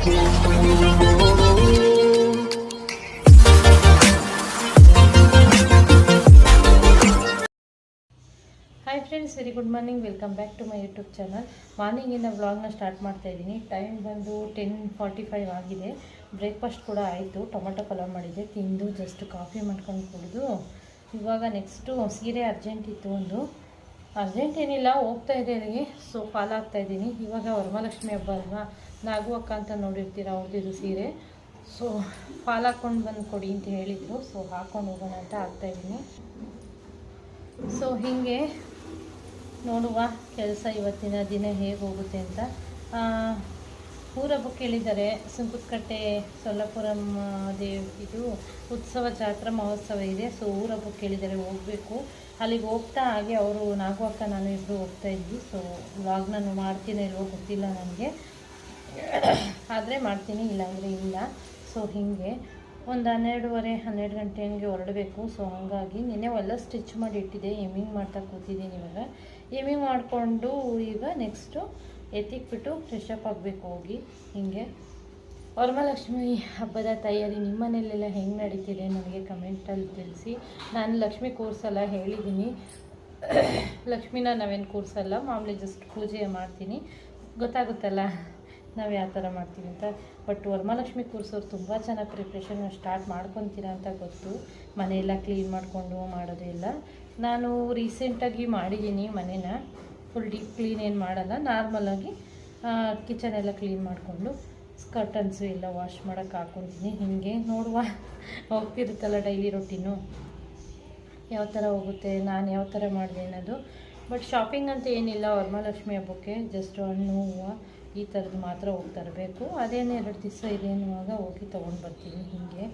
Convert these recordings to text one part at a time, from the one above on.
Hi friends very good morning welcome back to my YouTube channel ಮಾರ್ನಿಂಗಿನ ವ್ಲಾಗ್ನ start ಮಾಡ್ತಾ ಇದ್ದೀನಿ. Time ಬಂದು ten forty five ಆಗಿದೆ. Breakfast ಕೂಡ ಆಯಿತು. ಟೊಮೆಟೊ ಪಲಾವ್ ಮಾಡಿದ್ದೆ. ತಿಂದು ಜಸ್ಟ್ ಕಾಫಿ ಮಾಡ್ಕೊಂಡು ಕುಡಿದು. ಇವಾಗ ನೆಕ್ಸ್ಟು ಸೀರೆ ಅರ್ಜೆಂಟ್ ಇತ್ತು ಒಂದು. ಅರ್ಜೆಂಟ್ ಏನಿಲ್ಲ ಹೋಗ್ತಾ ಇದೆ ಅಲ್ಲಿಗೆ ಸೊ ಫಾಲೋ ಆಗ್ತಾ ಇದ್ದೀನಿ. ಇವಾಗ ವರಮಹಾಲಕ್ಷ್ಮಿ ಹಬ್ಬ ಅಲ್ವಾ? ನಾಗು ಅಕ್ಕ ಅಂತ ನೋಡಿರ್ತೀರ ಅವ್ರದ್ದು ಸೀರೆ? ಸೊ ಫಾಲ್ ಹಾಕ್ಕೊಂಡು ಬಂದು ಕೊಡಿ ಅಂತ ಹೇಳಿದರು. ಸೊ ಹಾಕೊಂಡು ಹೋಗೋಣ ಅಂತ ಆಗ್ತಾಯಿದ್ದೀನಿ ಸೊ ಹೀಗೆ ನೋಡುವ ಕೆಲಸ ಇವತ್ತಿನ ದಿನ ಹೇಗೆ ಹೋಗುತ್ತೆ ಅಂತ. ಊರಬ್ಬ ಕೇಳಿದ್ದಾರೆ. ಸುಂಕುತ್ಕಟ್ಟೆ ಸೊಲ್ಲಾಪುರಂ ದೇವ್ ಇದು ಉತ್ಸವ ಜಾತ್ರಾ ಮಹೋತ್ಸವ ಇದೆ. ಸೊ ಊರ ಹಬ್ಬಕ್ಕೆ ಹೇಳಿದ್ದಾರೆ ಹೋಗಬೇಕು. ಅಲ್ಲಿಗೆ ಹೋಗ್ತಾ ಹಾಗೆ ಅವರು ನಾಲ್ಕು ಅಕ್ಕ ನಾನು ಇಬ್ಬರು ಹೋಗ್ತಾ ಇದ್ವಿ. ಸೊ ವ್ಲಾಗ್ ನಾನು ಮಾಡ್ತೀನಿ ಇಲ್ವೋ ಗೊತ್ತಿಲ್ಲ ನನಗೆ. ಆದರೆ ಮಾಡ್ತೀನಿ, ಇಲ್ಲಾಂದರೆ ಇಲ್ಲ. ಸೊ ಹೀಗೆ. ಒಂದು ಹನ್ನೆರಡುವರೆ, ಹನ್ನೆರಡು ಗಂಟೆ ಹಂಗೆ ಹೊರಡಬೇಕು. ಸೊ ಹಾಗಾಗಿ ನಿನ್ನೆ ಎಲ್ಲ ಸ್ಟಿಚ್ ಮಾಡಿ ಇಟ್ಟಿದ್ದೆ. ಎಮ್ಮಿಂಗ್ ಮಾಡ್ತಾ ಕೂತಿದ್ದೀನಿ ಇವಾಗ. ಎಮ್ಮಿಂಗ್ ಮಾಡಿಕೊಂಡು ಈಗ ನೆಕ್ಸ್ಟು ಎತ್ತಿಕ್ಬಿಟ್ಟು ಫ್ರೆಶ್ ಅಪ್ ಆಗಬೇಕು ಹೋಗಿ. ಹೀಗೆ. ವರಮಹಾಲಕ್ಷ್ಮಿ ಹಬ್ಬದ ತಯಾರಿ ನಿಮ್ಮ ಮನೆಯಲ್ಲೆಲ್ಲ ಹೆಂಗೆ ನಡೀತಿದೆ ನನಗೆ ಕಮೆಂಟಲ್ಲಿ ತಿಳಿಸಿ. ನಾನು ಲಕ್ಷ್ಮಿ ಕೂರ್ಸಲ್ಲ ಹೇಳಿದ್ದೀನಿ. ಲಕ್ಷ್ಮಿನ ನಾವೇನು ಕೂರ್ಸಲ್ಲ ಮಾಮೂಲಿ ಜಸ್ಟ್ ಪೂಜೆ ಮಾಡ್ತೀನಿ. ಗೊತ್ತಾಗುತ್ತಲ್ಲ ನಾವು ಯಾವ ಥರ ಮಾಡ್ತೀವಿ ಅಂತ. ಬಟ್ ವರಮಹಾಲಕ್ಷ್ಮಿ ಕೂರ್ಸೋರು ತುಂಬ ಚೆನ್ನಾಗಿ ಪ್ರಿಪ್ರೇಷನ್ ಸ್ಟಾರ್ಟ್ ಮಾಡ್ಕೊತೀರಾ ಅಂತ ಗೊತ್ತು. ಮನೆಯೆಲ್ಲ ಕ್ಲೀನ್ ಮಾಡಿಕೊಂಡು ಮಾಡೋದೆಲ್ಲ ನಾನು ರೀಸೆಂಟಾಗಿ ಮಾಡಿದ್ದೀನಿ ಮನೇನ. ಫುಲ್ ಡೀಪ್ ಕ್ಲೀನ್ ಏನು ಮಾಡಲ್ಲ ನಾರ್ಮಲಾಗಿ ಕಿಚನ್ ಎಲ್ಲ ಕ್ಲೀನ್ ಮಾಡಿಕೊಂಡು. ಕರ್ಟನ್ಸು ಎಲ್ಲ ವಾಶ್ ಮಾಡೋಕ್ಕೆ ಹಾಕೊಂತೀನಿ ಹೀಗೆ ನೋಡುವ. ಹೋಗ್ತಿರುತ್ತಲ್ಲ ಡೈಲಿ ರೊಟೀನು ಯಾವ ಥರ ಹೋಗುತ್ತೆ, ನಾನು ಯಾವ ಥರ ಮಾಡಿದೆ ಅನ್ನೋದು. ಬಟ್ ಶಾಪಿಂಗ್ ಅಂತ ಏನಿಲ್ಲ, ವರಮಹಾಲಕ್ಷ್ಮಿ ಹಬ್ಬಕ್ಕೆ ಜಸ್ಟ್ ಹಣ್ಣು, ಹೂವು ಈ ಥರದ್ದು ಮಾತ್ರ ಹೋಗಿ ತರಬೇಕು ಅದೇನು ಎರಡು ದಿವಸ ಇದೆ ಅನ್ನುವಾಗ ಹೋಗಿ ತೊಗೊಂಡು ಬರ್ತೀನಿ ಹೀಗೆ.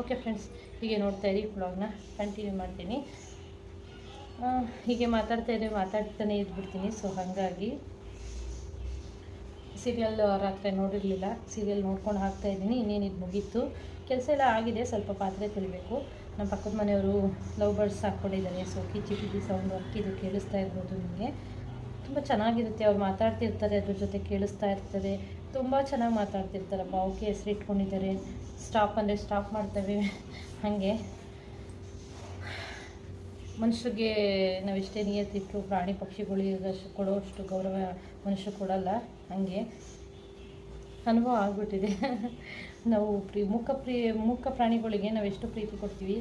ಓಕೆ ಫ್ರೆಂಡ್ಸ್ ಹೀಗೆ ನೋಡ್ತಾ ಇರಿ ಬ್ಲಾಗ್ನ ಕಂಟಿನ್ಯೂ ಮಾಡ್ತೀನಿ. ಹೀಗೆ ಮಾತಾಡ್ತಾ ಇದ್ರೆ ಮಾತಾಡ್ತಾನೆ ಇದ್ಬಿಡ್ತೀನಿ ಸೊ ಹಾಗಾಗಿ. ಸೀರಿಯಲ್ ರಾತ್ರಿ ನೋಡಿರಲಿಲ್ಲ. ಸೀರಿಯಲ್ ನೋಡ್ಕೊಂಡು ಹಾಕ್ತಾ ಇದ್ದೀನಿ. ಇನ್ನೇನು ಇದು ಮುಗೀತು. ಕೆಲಸ ಎಲ್ಲ ಆಗಿದೆ. ಸ್ವಲ್ಪ ಪಾತ್ರೆ ತೊಳಿಬೇಕು. ನಮ್ಮ ಪಕ್ಕದ ಮನೆಯವರು ಲವ್ ಬರ್ಡ್ಸ್ ಹಾಕ್ಕೊಂಡಿದ್ದಾರೆ ಸೊ ಕಿಚಿ ಕಿಚಿ ಸೌಂಡ್ ಇದು ಕೇಳಿಸ್ತಾ ಇರ್ಬೋದು ನಿಮಗೆ. ತುಂಬ ಚೆನ್ನಾಗಿರುತ್ತೆ. ಅವ್ರು ಮಾತಾಡ್ತಿರ್ತಾರೆ. ಅದ್ರ ಜೊತೆ ಕೇಳಿಸ್ತಾ ಇರ್ತದೆ. ತುಂಬ ಚೆನ್ನಾಗಿ ಮಾತಾಡ್ತಿರ್ತಾರಪ್ಪ. ಅವಕ್ಕೆ ಹೆಸರು ಇಟ್ಕೊಂಡಿದ್ದಾರೆ. ಸ್ಟಾಪ್ ಅಂದರೆ ಸ್ಟಾಪ್ ಮಾಡ್ತವೆ. ಹಾಗೆ. ಮನುಷ್ಯರಿಗೆ ನಾವು ಎಷ್ಟೇ ಪ್ರಾಣಿ ಪಕ್ಷಿಗಳಿಗೆ ಕೊಡೋಷ್ಟು ಗೌರವ ಮನುಷ್ಯ ಕೊಡಲ್ಲ, ಹಾಗೆ ಅನುಭವ ಆಗ್ಬಿಟ್ಟಿದೆ. ನಾವು ಪ್ರೀ ಮೂಕ ಪ್ರೀ ಮೂಕ ಪ್ರಾಣಿಗಳಿಗೆ ನಾವು ಎಷ್ಟು ಪ್ರೀತಿ ಕೊಡ್ತೀವಿ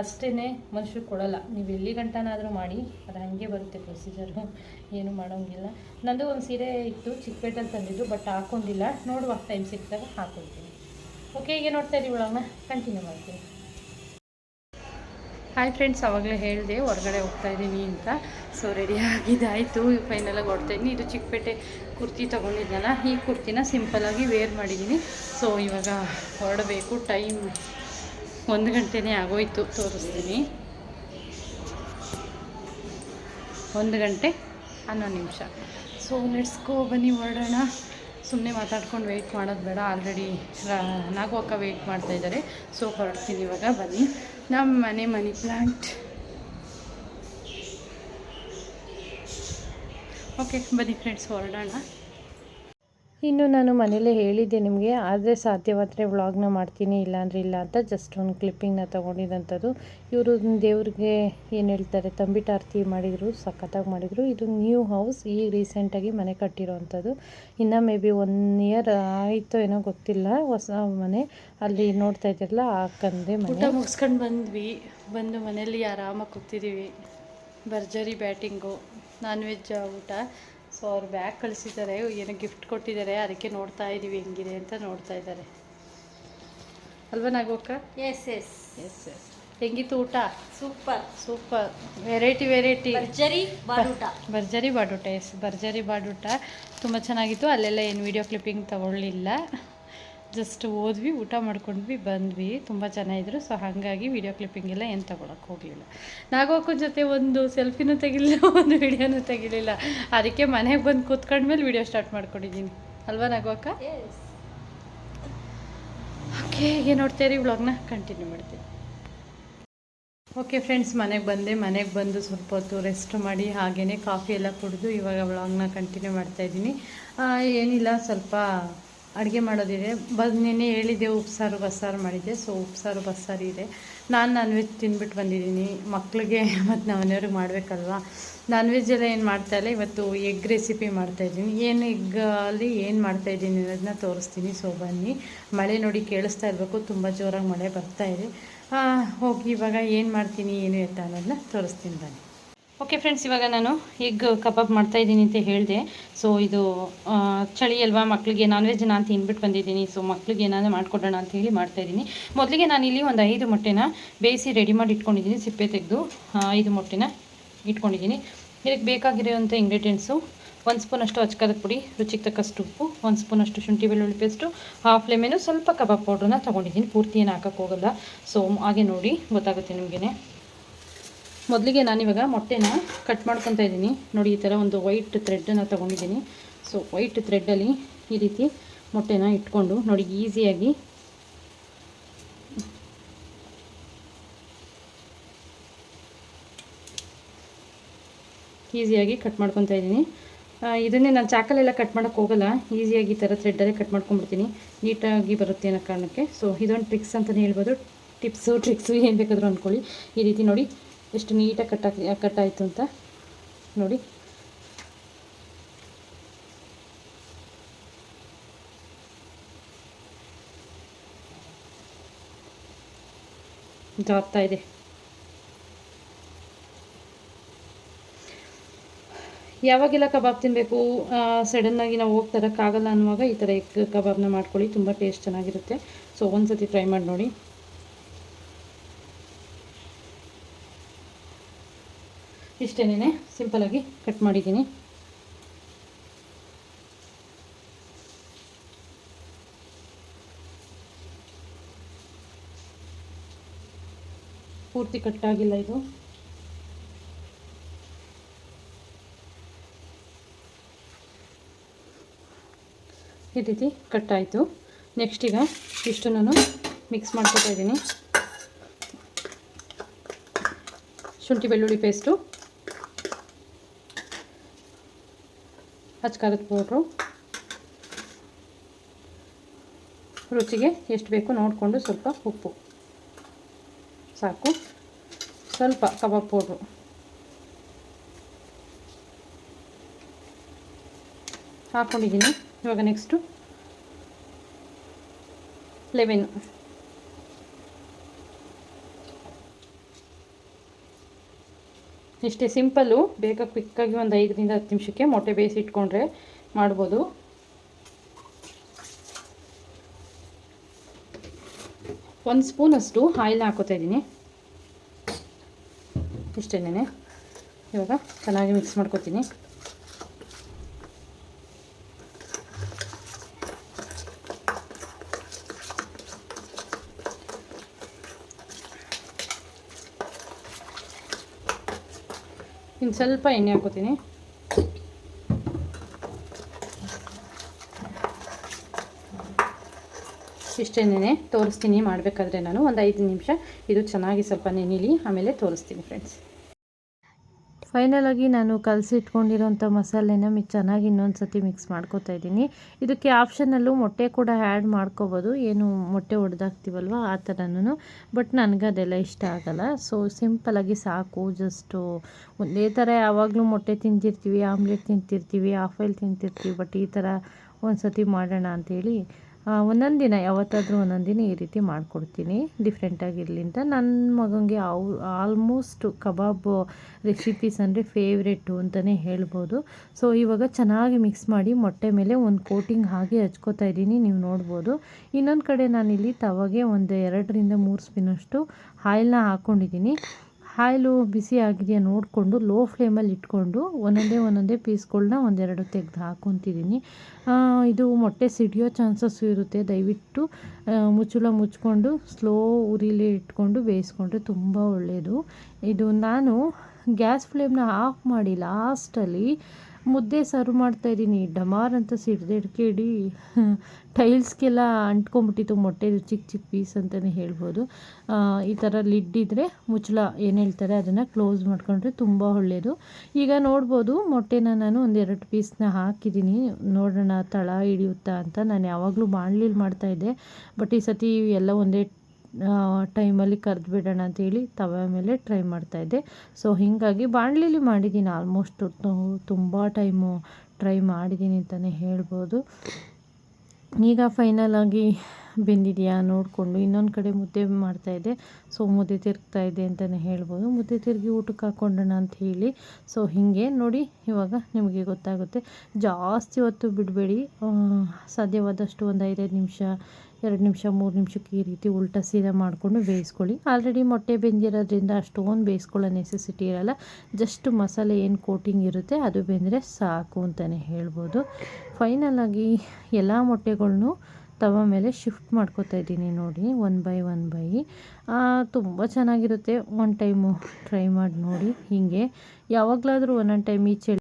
ಅಷ್ಟೇ ಮನುಷ್ಯರು ಕೊಡಲ್ಲ. ನೀವು ಎಲ್ಲಿ ಗಂಟನಾದರೂ ಮಾಡಿ, ಅದು ಹಾಗೆ ಬರುತ್ತೆ ಪ್ರೊಸೀಜರು ಏನು ಮಾಡೋಂಗಿಲ್ಲ. ನಂದು ಒಂದು ಸೀರೆ ಇತ್ತು ಚಿಕ್ಕಪೇಟಲ್ಲಿ ತಂದಿದ್ದು ಬಟ್ ಹಾಕೊಂಡಿಲ್ಲ. ನೋಡುವ ಟೈಮ್ ಸಿಕ್ಕಿದಾಗ ಹಾಕೊಳ್ತೀನಿ. ಓಕೆ ಈಗ ನೋಡ್ತಾ ಇದ್ದೀವಿ ಒಳಗನ್ನ ಕಂಟಿನ್ಯೂ ಮಾಡ್ತೀನಿ. ಹಾಯ್ ಫ್ರೆಂಡ್ಸ್ ಆವಾಗಲೇ ಹೇಳಿದೆ, ಹೊರಗಡೆ ಹೋಗ್ತಾ ಇದ್ದೀನಿ ಅಂತ. ಸೊ ರೆಡಿ ಆಗಿದ್ದಾಯಿತು ಫೈನಲಾಗಿ ಹೊಡ್ತಾ ಇದ್ದೀನಿ. ಇದು ಚಿಕ್ಕಪೇಟೆ ಕುರ್ತಿ ತೊಗೊಂಡಿದ್ನಲ್ಲ, ಈ ಕುರ್ತಿನ ಸಿಂಪಲಾಗಿ ವೇರ್ ಮಾಡಿದ್ದೀನಿ. ಸೊ ಇವಾಗ ಹೊರಡಬೇಕು ಟೈಮ್ ಒಂದು ಗಂಟೆನೇ ಆಗೋಯ್ತು, ತೋರಿಸ್ತೀನಿ. ಒಂದು ಗಂಟೆ ಹನ್ನೊಂದು ನಿಮಿಷ. ಸೊ ನೆಡ್ಸ್ಕೋ ಬನ್ನಿ ಹೊರಡೋಣ. ಸುಮ್ಮನೆ ಮಾತಾಡ್ಕೊಂಡು ವೆಯ್ಟ್ ಮಾಡೋದು ಬೇಡ. ಆಲ್ರೆಡಿ ನಾಗು ಅಕ್ಕ ವೆಯ್ಟ್ ಮಾಡ್ತಾ ಇದ್ದಾರೆ. ಸೊ ಹೊರಡ್ತೀನಿ ಇವಾಗ, ಬನ್ನಿ. ನಮ್ಮ ಮನೆ ಮನಿ ಪ್ಲಾಂಟ್ ಓಕೆ ಬನ್ನಿ ಫ್ರೆಂಡ್ಸ್ ಹೊರಡೋಣ. ಇನ್ನು ನಾನು ಮನೇಲೇ ಹೇಳಿದ್ದೆ ನಿಮಗೆ, ಆದರೆ ಸಾಧ್ಯವಾದರೆ ವ್ಲಾಗ್ನ ಮಾಡ್ತೀನಿ, ಇಲ್ಲಾಂದ್ರೆ ಇಲ್ಲ ಅಂತ ಜಸ್ಟ್ ಒಂದು ಕ್ಲಿಪ್ಪಿಂಗ್ನ ತೊಗೊಂಡಿದ್ದಂಥದ್ದು. ಇವರು ದೇವ್ರಿಗೆ ಏನು ಹೇಳ್ತಾರೆ ತಂಬಿಟ್ಟು ಆರತಿ ಮಾಡಿದರು, ಸಖತ್ತಾಗಿ ಮಾಡಿದರು. ಇದು ನ್ಯೂ ಹೌಸ್ ಈಗ ರೀಸೆಂಟಾಗಿ ಮನೆ ಕಟ್ಟಿರೋವಂಥದ್ದು ಇನ್ನು ಮೇ ಬಿ ಒನ್ ಇಯರ್ ಆಯಿತೋ ಏನೋ ಗೊತ್ತಿಲ್ಲ, ಹೊಸ ಮನೆ. ಅಲ್ಲಿ ನೋಡ್ತಾ ಇದ್ದಿರಲ್ಲ, ಆ ಕಂದೆ ಊಟ ಮುಗಿಸ್ಕೊಂಡು ಬಂದ್ವಿ. ಬಂದು ಮನೇಲಿ ಆರಾಮಾಗಿ ಕೂತಿದ್ದೀವಿ ಭರ್ಜರಿ ಬ್ಯಾಟಿಂಗು ನಾನ್ ವೆಜ್ ಊಟ. ಸೊ ಅವ್ರು ಬ್ಯಾಗ್ ಕಳಿಸಿದ್ದಾರೆ ಏನೋ ಗಿಫ್ಟ್ ಕೊಟ್ಟಿದ್ದಾರೆ ಅದಕ್ಕೆ ನೋಡ್ತಾ ಇದ್ದೀವಿ ಹೆಂಗಿದೆ ಅಂತ ನೋಡ್ತಾ ಇದ್ದಾರೆ. ಅಲ್ವಾ ನಾಗೋಕ್ಕ? ಎಸ್ ಎಸ್ ಎಸ್ ಎಸ್ ಹೆಂಗಿತ್ತು ಊಟ? ಸೂಪರ್ ಸೂಪರ್ ವೆರೈಟಿ ವೆರೈಟಿ ಭರ್ಜರಿ ಬಾಡೂಟ. ಭರ್ಜರಿ ಬಾಡೂಟ ಎಸ್ ಭರ್ಜರಿ ಬಾಡೂಟ. ತುಂಬ ಚೆನ್ನಾಗಿತ್ತು. ಅಲ್ಲೆಲ್ಲ ಏನು ವೀಡಿಯೋ ಕ್ಲಿಪ್ಪಿಂಗ್ ತಗೊಳ್ಳಿಲ್ಲ. ಜಸ್ಟ್ ಹೋದ್ವಿ ಊಟ ಮಾಡ್ಕೊಂಡ್ವಿ ಬಂದ್ವಿ. ತುಂಬ ಚೆನ್ನಾಗಿದ್ರು ಸೊ ಹಾಗಾಗಿ ವೀಡಿಯೋ ಕ್ಲಿಪ್ಪಿಂಗ್ ಎಲ್ಲ ಏನು ತಗೊಳಕ್ಕೆ ಹೋಗಲಿಲ್ಲ. ನಾಗೋಕ್ಕ ಜೊತೆ ಒಂದು ಸೆಲ್ಫಿನೂ ತೆಗಿಲಿಲ್ಲ ಒಂದು ವೀಡಿಯೋನೂ ತೆಗಿಲಿಲ್ಲ. ಅದಕ್ಕೆ ಮನೆಗೆ ಬಂದು ಕೂತ್ಕೊಂಡ್ಮೇಲೆ ವಿಡಿಯೋ ಸ್ಟಾರ್ಟ್ ಮಾಡ್ಕೊಂಡಿದ್ದೀನಿ ಅಲ್ವಾ ನಾಗೋಕ್ಕ ಓಕೆ ಹೀಗೆ ಇರಿ. ವ್ಲಾಗ್ನ ಕಂಟಿನ್ಯೂ ಮಾಡ್ತೀನಿ. ಓಕೆ ಫ್ರೆಂಡ್ಸ್ ಮನೆಗೆ ಬಂದೆ. ಮನೆಗೆ ಬಂದು ಸ್ವಲ್ಪ ಹೊತ್ತು ರೆಸ್ಟ್ ಮಾಡಿ ಹಾಗೆಯೇ ಕಾಫಿ ಎಲ್ಲ ಕುಡಿದು ಇವಾಗ ವ್ಲಾಗ್ನ ಕಂಟಿನ್ಯೂ ಮಾಡ್ತಾಯಿದ್ದೀನಿ ಏನಿಲ್ಲ ಸ್ವಲ್ಪ ಅಡುಗೆ ಮಾಡೋದಿದೆ. ಬಂದು ನಿನ್ನೆ ಹೇಳಿದ್ದೆ ಉಪ್ಸಾರು ಬಸ್ಸಾರು ಮಾಡಿದ್ದೆ. ಸೊ ಉಪ್ಸಾರು ಬಸ್ಸಾರು ಇದೆ. ನಾನು ನಾನ್ ವೆಜ್ ತಿಂದ್ಬಿಟ್ಟು ಬಂದಿದ್ದೀನಿ. ಮಕ್ಕಳಿಗೆ ಮತ್ತು ನಮ್ಮ ಮನೆಯವ್ರಿಗೆ ಮಾಡಬೇಕಲ್ವಾ? ನಾನ್ ವೆಜ್ ಎಲ್ಲ ಏನು ಮಾಡ್ತಾಯಿಲ್ಲ ಇವತ್ತು ಎಗ್ ರೆಸಿಪಿ ಮಾಡ್ತಾಯಿದ್ದೀನಿ ಏನು ಎಗ್ಗಲ್ಲಿ ಏನು ಮಾಡ್ತಾಯಿದ್ದೀನಿ ಅನ್ನೋದನ್ನ ತೋರಿಸ್ತೀನಿ. ಸೊ ಬನ್ನಿ. ಮಳೆ ನೋಡಿ ಕೇಳಿಸ್ತಾ ಇರಬೇಕು. ತುಂಬ ಜೋರಾಗಿ ಮಳೆ ಬರ್ತಾ ಆ, ಹೋಗಿ ಇವಾಗ ಏನು ಮಾಡ್ತೀನಿ ಏನು ಎತ್ತ ಅನ್ನೋದನ್ನ ತೋರಿಸ್ತೀನಿ ಬನ್ನಿ. ಓಕೆ ಫ್ರೆಂಡ್ಸ್ ಇವಾಗ ನಾನು ಎಗ್ ಕಬಾಬ್ ಮಾಡ್ತಾಯಿದ್ದೀನಿ ಅಂತ ಹೇಳಿದೆ. ಸೊ ಇದು ಚಳಿ ಅಲ್ವಾ ಮಕ್ಕಳಿಗೆ ನಾನ್ ವೆಜ್ ನಾನು ತಿನ್ಬಿಟ್ಟು ಬಂದಿದ್ದೀನಿ. ಸೊ ಮಕ್ಕಳಿಗೆ ಏನಾದರೂ ಮಾಡಿಕೊಡೋಣ ಅಂತ ಹೇಳಿ ಮಾಡ್ತಾಯಿದ್ದೀನಿ ಮೊದಲಿಗೆ ನಾನು ಇಲ್ಲಿ ಒಂದು ಐದು ಮೊಟ್ಟೆನ ಬೇಯಿಸಿ ರೆಡಿ ಮಾಡಿ ಇಟ್ಕೊಂಡಿದ್ದೀನಿ, ಸಿಪ್ಪೆ ತೆಗೆದು ಐದು ಮೊಟ್ಟೆನ ಇಟ್ಕೊಂಡಿದ್ದೀನಿ. ಇದಕ್ಕೆ ಬೇಕಾಗಿರೋವಂಥ ಇಂಗ್ರೀಡಿಯೆಂಟ್ಸು ಒಂದು ಸ್ಪೂನಷ್ಟು ಅಚ್ಕಾರದ ಪುಡಿ, ರುಚಿಗೆ ತಕ್ಕಷ್ಟು ಉಪ್ಪು, ಒಂದು ಸ್ಪೂನಷ್ಟು ಶುಂಠಿ ಬೆಳ್ಳುಳ್ಳಿ ಪೇಸ್ಟು ಹಾಫ್ ಲೆಮೆನು ಸ್ವಲ್ಪ ಕಬಾಬ್ ಪೌಡ್ರನ್ನ ತೊಗೊಂಡಿದ್ದೀನಿ. ಪೂರ್ತಿ ಏನು ಹಾಕೋಕ್ಕೋಗಲ್ಲ ಸೊ ಹಾಗೆ ನೋಡಿ, ಗೊತ್ತಾಗುತ್ತೆ ನಿಮಗೇ ಮೊದಲಿಗೆ ನಾನಿವಾಗ ಮೊಟ್ಟೆನ ಕಟ್ ಮಾಡ್ಕೊತಾ ಇದ್ದೀನಿ. ನೋಡಿ, ಈ ಥರ ಒಂದು ವೈಟ್ ಥ್ರೆಡ್ಡನ್ನು ತೊಗೊಂಡಿದ್ದೀನಿ. ಸೊ ವೈಟ್ ಥ್ರೆಡ್ಡಲ್ಲಿ ಈ ರೀತಿ ಮೊಟ್ಟೆನ ಇಟ್ಕೊಂಡು, ನೋಡಿ ಈಸಿಯಾಗಿ ಈಸಿಯಾಗಿ ಕಟ್ ಮಾಡ್ಕೊತಾ ಇದ್ದೀನಿ. ಇದನ್ನೇ ನಾನು ಚಾಕಲೆಲ್ಲ ಕಟ್ ಮಾಡೋಕೆ ಹೋಗಲ್ಲ. ಈಸಿಯಾಗಿ ಈ ಥರ ಥ್ರೆಡ್ಡಲ್ಲೇ ಕಟ್ ಮಾಡ್ಕೊಂಡ್ಬಿಡ್ತೀನಿ. ನೀಟಾಗಿ ಬರುತ್ತೆ ಅನ್ನೋ ಕಾರಣಕ್ಕೆ. ಸೊ ಇದೊಂದು ಟ್ರಿಕ್ಸ್ ಅಂತಲೇ ಹೇಳ್ಬೋದು. ಟಿಪ್ಸು ಟ್ರಿಕ್ಸು ಏನು ಬೇಕಾದರೂ ಅಂದ್ಕೊಳ್ಳಿ ಈ ರೀತಿ ನೋಡಿ ಎಷ್ಟು ನೀಟಾಗಿ ಕಟ್ ಕಟ್ಟಾಯಿತು ಅಂತ ನೋಡಿ. ಜಾರ್ತಾ ಇದೆ. ಯಾವಾಗೆಲ್ಲ ಕಬಾಬ್ ತಿನ್ನಬೇಕು ಸಡನ್ನಾಗಿ ನಾವು ಹೋಗಿ ತರೋಕ್ಕಾಗಲ್ಲ ಅನ್ನುವಾಗ ಈ ಥರ ಎಗ್ ಕಬಾಬ್ನ ಮಾಡ್ಕೊಳ್ಳಿ, ತುಂಬ ಟೇಸ್ಟ್ ಚೆನ್ನಾಗಿರುತ್ತೆ. ಸೊ ಒಂದು ಸತಿ ಟ್ರೈ ಮಾಡಿ ನೋಡಿ. ಇಷ್ಟೇನೆ ಸಿಂಪಲಾಗಿ ಕಟ್ ಮಾಡಿದ್ದೀನಿ. ಪೂರ್ತಿ ಕಟ್ಟಾಗಿಲ್ಲ ಇದು. ಈ ರೀತಿ ಕಟ್ ಆಯಿತು. ನೆಕ್ಸ್ಟ್ ಈಗ ಇಷ್ಟು ನಾನು ಮಿಕ್ಸ್ ಮಾಡ್ಕೊತಾ ಇದ್ದೀನಿ. ಶುಂಠಿ ಬೆಳ್ಳುಳ್ಳಿ ಪೇಸ್ಟು ಹಚ್ಕಾರದ ಪೌಡ್ರು. ರುಚಿಗೆ ಎಷ್ಟು ಬೇಕು ನೋಡಿಕೊಂಡು ಸ್ವಲ್ಪ ಉಪ್ಪು. ಸಾಕು. ಸ್ವಲ್ಪ ಕಬಾಬ್ ಪೌಡ್ರು. ಹಾಕ್ಕೊಂಡಿದ್ದೀನಿ ಇವಾಗ ನೆಕ್ಸ್ಟು ಲೆವೆನ್ ಇಷ್ಟೇ ಸಿಂಪಲ್ಲು ಬೇಗ ಕ್ವಿಕ್ಕಾಗಿ ಒಂದು ಐದರಿಂದ ಹತ್ತು ನಿಮಿಷಕ್ಕೆ ಮೊಟ್ಟೆ ಬೇಯಿಸಿ ಇಟ್ಕೊಂಡ್ರೆ ಮಾಡ್ಬೋದು. ಒಂದು ಸ್ಪೂನಷ್ಟು ಆಯಿಲ್ ಹಾಕೋತಾ ಇದ್ದೀನಿ. ಇಷ್ಟೇನೆ ಇವಾಗ ಚೆನ್ನಾಗಿ ಮಿಕ್ಸ್ ಮಾಡ್ಕೊತೀನಿ. ಇನ್ನು ಸ್ವಲ್ಪ ಎಣ್ಣೆ ಹಾಕೋತೀನಿ ಇಷ್ಟೇನೆ ತೋರಿಸ್ತೀನಿ ಮಾಡಬೇಕಾದ್ರೆ ನಾನು. ಒಂದು ಐದು ನಿಮಿಷ. ಇದು ಚೆನ್ನಾಗಿ ಸ್ವಲ್ಪ ನೆನಿಲಿ, ಆಮೇಲೆ ತೋರಿಸ್ತೀನಿ ಫ್ರೆಂಡ್ಸ್ ಫೈನಲಾಗಿ ನಾನು ಕಲಸಿಟ್ಕೊಂಡಿರೋಂಥ ಮಸಾಲೆನ ಮಿ ಚೆನ್ನಾಗಿ ಇನ್ನೊಂದು ಸತಿ ಮಿಕ್ಸ್ ಮಾಡ್ಕೋತಾ ಇದ್ದೀನಿ. ಇದಕ್ಕೆ ಆಪ್ಷನಲ್ಲೂ ಮೊಟ್ಟೆ ಕೂಡ ಆ್ಯಡ್ ಮಾಡ್ಕೋಬೋದು. ಏನು ಮೊಟ್ಟೆ ಹೊಡೆದಾಕ್ತೀವಲ್ವ ಆ ಥರನೂ ಬಟ್ ನನಗೆ ಅದೆಲ್ಲ ಇಷ್ಟ ಆಗಲ್ಲ. ಸೊ ಸಿಂಪಲಾಗಿ ಸಾಕು. ಜಸ್ಟು ಒಂದೇ ಥರ ಯಾವಾಗಲೂ ಮೊಟ್ಟೆ ತಿಂತಿರ್ತೀವಿ, ಆಮ್ಲೆಟ್ ತಿಂತಿರ್ತೀವಿ ಆಫೈಲ್ ತಿಂತಿರ್ತೀವಿ ಬಟ್ ಈ ಥರ ಒಂದು ಸತಿ ಮಾಡೋಣ ಅಂಥೇಳಿ ಒಂದೊಂದು ದಿನ ಯಾವತ್ತಾದರೂ ಒಂದೊಂದು ದಿನ ಈ ರೀತಿ ಮಾಡಿಕೊಡ್ತೀನಿ. ಡಿಫ್ರೆಂಟಾಗಿರಲಿ ಅಂತ ನನ್ನ ಮಗನಿಗೆ ಅವು ಆಲ್ಮೋಸ್ಟ್ ಕಬಾಬ್ ರೆಸಿಪೀಸ್ ಅಂದರೆ ಫೇವ್ರೆಟ್ಟು ಅಂತಲೇ ಹೇಳ್ಬೋದು. ಸೊ ಇವಾಗ ಚೆನ್ನಾಗಿ ಮಿಕ್ಸ್ ಮಾಡಿ ಮೊಟ್ಟೆ ಮೇಲೆ ಒಂದು ಕೋಟಿಂಗ್ ಹಾಕಿ ಹಚ್ಕೋತಾ ಇದ್ದೀನಿ. ನೀವು ನೋಡ್ಬೋದು. ಇನ್ನೊಂದು ಕಡೆ ನಾನಿಲ್ಲಿ ತವಾಗೆ ಒಂದು ಎರಡರಿಂದ ಮೂರು ಸ್ಪಿನಷ್ಟು ಆಯಿಲ್ನ ಹಾಕ್ಕೊಂಡಿದ್ದೀನಿ ಆಯಿಲು ಬಿಸಿ ಆಗಿದೆಯಾ ನೋಡಿಕೊಂಡು ಲೋ ಫ್ಲೇಮಲ್ಲಿ ಇಟ್ಕೊಂಡು ಒಂದೊಂದೇ ಒಂದೊಂದೇ ಪೀಸ್ಗಳನ್ನ ಒಂದೆರಡು ತೆಗೆದು ಹಾಕೊತಿದ್ದೀನಿ. ಇದು ಮೊಟ್ಟೆ ಸಿಡಿಯೋ ಚಾನ್ಸಸ್ಸು ಇರುತ್ತೆ. ದಯವಿಟ್ಟು ಮುಚ್ಚಳ ಮುಚ್ಕೊಂಡು ಸ್ಲೋ ಉರಿಲಿ ಇಟ್ಕೊಂಡು ಬೇಯಿಸ್ಕೊಂಡ್ರೆ ತುಂಬ ಒಳ್ಳೆಯದು ಇದು ನಾನು ಗ್ಯಾಸ್ ಫ್ಲೇಮ್ನ ಆಫ್ ಮಾಡಿ ಲಾಸ್ಟಲ್ಲಿ ಮುದ್ದೆ ಸರ್ವ್ ಮಾಡ್ತಾಯಿದ್ದೀನಿ ಡಮಾರ್ ಅಂತ ಸಿಡ್ದೆಡ್ಕೇಡಿ. ಟೈಲ್ಸ್ಗೆಲ್ಲ ಅಂಟ್ಕೊಂಬಿಟ್ಟಿತ್ತು, ಮೊಟ್ಟೆ ಚಿಕ್ಕ ಚಿಕ್ಕ ಪೀಸ್ ಅಂತಲೇ ಹೇಳ್ಬೋದು. ಈ ಥರ ಲಿಡ್ ಇದ್ದರೆ ಮುಚ್ಚಳ ಏನು ಹೇಳ್ತಾರೆ, ಅದನ್ನು ಕ್ಲೋಸ್ ಮಾಡ್ಕೊಂಡ್ರೆ ತುಂಬ ಒಳ್ಳೆಯದು ಈಗ ನೋಡ್ಬೋದು, ಮೊಟ್ಟೆನ ನಾನು ಒಂದೆರಡು ಪೀಸ್ನ ಹಾಕಿದ್ದೀನಿ. ನೋಡೋಣ, ತಳ ಹಿಡಿಯುತ್ತಾ ಅಂತ ನಾನು ಯಾವಾಗಲೂ ಬಾಣಲಿಲಿ ಮಾಡ್ತಾಯಿದ್ದೆ ಬಟ್ ಈ ಸತಿ ಎಲ್ಲ ಒಂದೇ ಟೈಮಲ್ಲಿ ಕರೆದು ಬಿಡೋಣ ಅಂತೇಳಿ ತವೆ ಮೇಲೆ ಟ್ರೈ ಮಾಡ್ತಾಯಿದ್ದೆ ಸೊ ಹೀಗಾಗಿ ಬಾಣಲಿಲಿ ಮಾಡಿದ್ದೀನಿ ಆಲ್ಮೋಸ್ಟ್ ತುಂಬ ಟೈಮು ಟ್ರೈ ಮಾಡಿದ್ದೀನಿ ಅಂತಲೇ ಹೇಳ್ಬೋದು. ಈಗ ಫೈನಲ್ ಆಗಿ ಬೆಂದಿದೆಯಾ ನೋಡಿಕೊಂಡು ಇನ್ನೊಂದು ಕಡೆ ಮುದ್ದೆ ಮಾಡ್ತಾಯಿದ್ದೆ ಸೊ ಮುದ್ದೆ ತಿರುಗ್ತಾ ಇದೆ ಅಂತಲೇ ಹೇಳ್ಬೋದು. ಮುದ್ದೆ ತಿರುಗಿ ಊಟಕ್ಕೆ ಹಾಕ್ಕೊಂಡೋಣ ಅಂತ ಹೇಳಿ. ಸೊ ಹೀಗೆ ನೋಡಿ ಇವಾಗ ನಿಮಗೆ ಗೊತ್ತಾಗುತ್ತೆ. ಜಾಸ್ತಿ ಹೊತ್ತು ಬಿಡಬೇಡಿ. ಸಾಧ್ಯವಾದಷ್ಟು ಒಂದು ಐದೈದು ನಿಮಿಷ ಎರಡು ನಿಮಿಷ, ಮೂರು ನಿಮಿಷಕ್ಕೆ ಈ ರೀತಿ ಉಲ್ಟಾ ಸೀದಾ ಮಾಡಿಕೊಂಡು ಬೇಯಿಸ್ಕೊಳ್ಳಿ. ಆಲ್ರೆಡಿ ಮೊಟ್ಟೆ ಬೆಂದಿರೋದ್ರಿಂದ ಅಷ್ಟೊಂದು ಬೇಯಿಸ್ಕೊಳ್ಳೋ ನೆಸೆಸಿಟಿ ಇರಲ್ಲ. ಜಸ್ಟ್ ಮಸಾಲೆ ಏನು ಕೋಟಿಂಗ್ ಇರುತ್ತೆ ಅದು ಬೆಂದರೆ ಸಾಕು ಅಂತಲೇ ಹೇಳ್ಬೋದು. ಫೈನಲಾಗಿ ಎಲ್ಲ ಮೊಟ್ಟೆಗಳ್ನು ತವ ಮೇಲೆ ಶಿಫ್ಟ್ ಮಾಡ್ಕೋತಾ ಇದ್ದೀನಿ ನೋಡಿ ಒನ್ ಬೈ ಒನ್ ಬೈ ತುಂಬ ಚೆನ್ನಾಗಿರುತ್ತೆ. ಒನ್ ಟೈಮು ಟ್ರೈ ಮಾಡಿ ನೋಡಿ, ಹೀಗೆ. ಯಾವಾಗಲಾದರೂ ಒಂದೊಂದು ಟೈಮ್ ಈ ಚಳಿ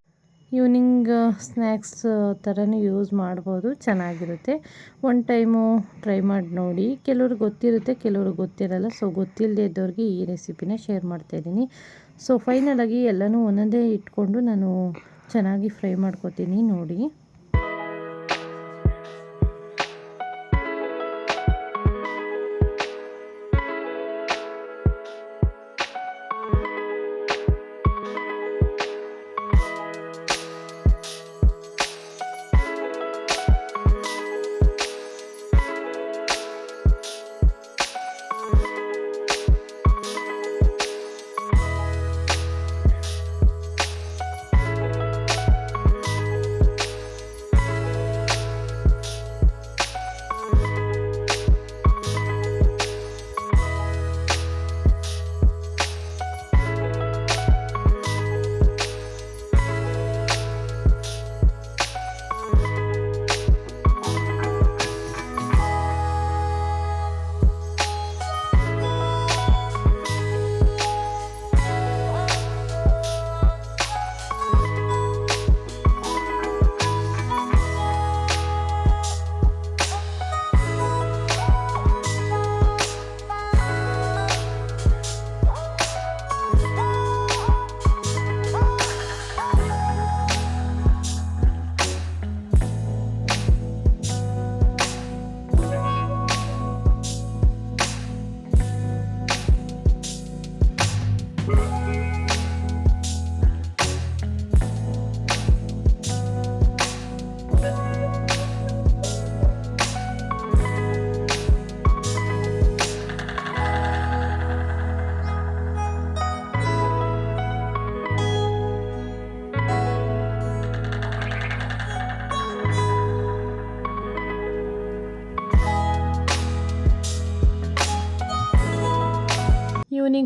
ಈವ್ನಿಂಗ್ ಸ್ನ್ಯಾಕ್ಸ್ ಥರನೂ ಯೂಸ್ ಮಾಡ್ಬೋದು. ಚೆನ್ನಾಗಿರುತ್ತೆ. ಒನ್ ಟೈಮು ಟ್ರೈ ಮಾಡಿ ನೋಡಿ. ಕೆಲವ್ರಿಗೆ ಗೊತ್ತಿರುತ್ತೆ ಕೆಲವ್ರಿಗೆ ಗೊತ್ತಿರಲ್ಲ. ಸೊ ಗೊತ್ತಿಲ್ಲದೆ ಇದ್ದವ್ರಿಗೆ ಈ ರೆಸಿಪಿನ ಶೇರ್ ಮಾಡ್ತಾಯಿದ್ದೀನಿ ಸೊ ಫೈನಲಾಗಿ ಎಲ್ಲನೂ ಒಂದೊಂದೇ ಇಟ್ಕೊಂಡು ನಾನು ಚೆನ್ನಾಗಿ ಫ್ರೈ ಮಾಡ್ಕೊತೀನಿ ನೋಡಿ.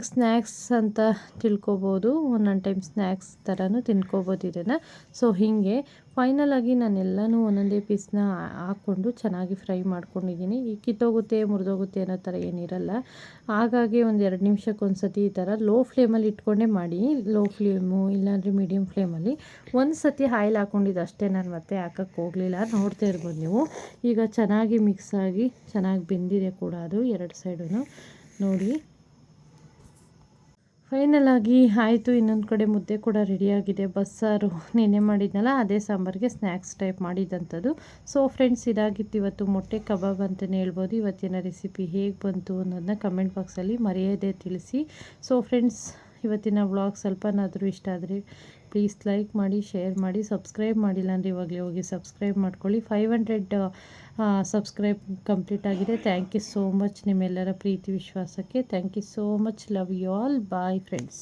ಈವ್ನಿಂಗ್ ಸ್ನ್ಯಾಕ್ಸ್ ಅಂತ ತಿಳ್ಕೊಬೋದು. ಒಂದೊಂದು ಟೈಮ್ ಸ್ನ್ಯಾಕ್ಸ್ ಥರನೂ ತಿನ್ಕೋಬೋದು ಇದನ್ನು. ಸೊ, ಹೀಗೆ ಫೈನಲ್ ಆಗಿ ನಾನೆಲ್ಲನೂ ಒಂದೊಂದೇ ಪೀಸ್ನ ಹಾಕ್ಕೊಂಡು ಚೆನ್ನಾಗಿ ಫ್ರೈ ಮಾಡ್ಕೊಂಡಿದ್ದೀನಿ ಈ ಕಿತ್ತೋಗುತ್ತೆ, ಮುರಿದೋಗುತ್ತೆ ಅನ್ನೋ ಥರ ಏನಿರಲ್ಲ ಹಾಗಾಗಿ ಒಂದು ಎರಡು ನಿಮಿಷಕ್ಕೊಂದು ಸತಿ ಈ ಥರ ಲೋ ಫ್ಲೇಮಲ್ಲಿ ಇಟ್ಕೊಂಡೇ ಮಾಡಿ ಲೋ ಫ್ಲೇಮು ಇಲ್ಲಾಂದರೆ ಮೀಡಿಯಮ್ ಫ್ಲೇಮಲ್ಲಿ ಒಂದು ಸತಿ ಆಯಿಲ್ ಹಾಕ್ಕೊಂಡಿದ್ದು ಅಷ್ಟೇ ನಾನು ಮತ್ತೆ ಹಾಕಕ್ಕೆ ಹೋಗಲಿಲ್ಲ. ನೋಡ್ತಾ ಇರ್ಬೋದು ನೀವು. ಈಗ ಚೆನ್ನಾಗಿ ಮಿಕ್ಸ್ ಆಗಿ ಚೆನ್ನಾಗಿ ಬೆಂದಿದೆ ಕೂಡ ಅದು ಎರಡು ಸೈಡೂ ನೋಡಿ. ಫೈನಲ್ ಆಗಿ ಆಯಿತು, ಇನ್ನೊಂದು ಕಡೆ ಮುದ್ದೆ ಕೂಡ ರೆಡಿಯಾಗಿದೆ ಬಸ್ಸಾರು ನೆನೆ ಮಾಡಿದ್ನಲ್ಲ, ಅದೇ ಸಾಂಬಾರಿಗೆ ಸ್ನ್ಯಾಕ್ಸ್ ಟೈಪ್ ಮಾಡಿದಂಥದ್ದು ಸೊ ಫ್ರೆಂಡ್ಸ್ ಇದಾಗಿತ್ತು ಇವತ್ತು ಮೊಟ್ಟೆ ಕಬಾಬ್ ಅಂತಲೇ ಹೇಳ್ಬೋದು. ಇವತ್ತಿನ ರೆಸಿಪಿ ಹೇಗೆ ಬಂತು ಅನ್ನೋದನ್ನ ಕಮೆಂಟ್ ಬಾಕ್ಸಲ್ಲಿ ಮರೆಯದೇ ತಿಳಿಸಿ. ಸೊ ಫ್ರೆಂಡ್ಸ್ ಇವತ್ತಿನ ವ್ಲಾಗ್ ಸ್ವಲ್ಪನಾದರೂ ಇಷ್ಟ ಆದರೆ ಪ್ಲೀಸ್ ಲೈಕ್ ಮಾಡಿ ಶೇರ್ ಮಾಡಿ ಸಬ್ಸ್ಕ್ರೈಬ್ ಮಾಡಿಲ್ಲ ಅಂದರೆ ಇವಾಗಲೇ ಹೋಗಿ ಸಬ್ಸ್ಕ್ರೈಬ್ ಮಾಡ್ಕೊಳ್ಳಿ. ಫೈವ್ ಹಂಡ್ರೆಡ್ ಸಬ್ಸ್ಕ್ರೈಬ್ ಕಂಪ್ಲೀಟ್ ಆಗಿದೆ. ಥ್ಯಾಂಕ್ ಯು ಸೋ ಮಚ್ ನಿಮ್ಮೆಲ್ಲರ ಪ್ರೀತಿ ವಿಶ್ವಾಸಕ್ಕೆ. Thank you so much love you all bye friends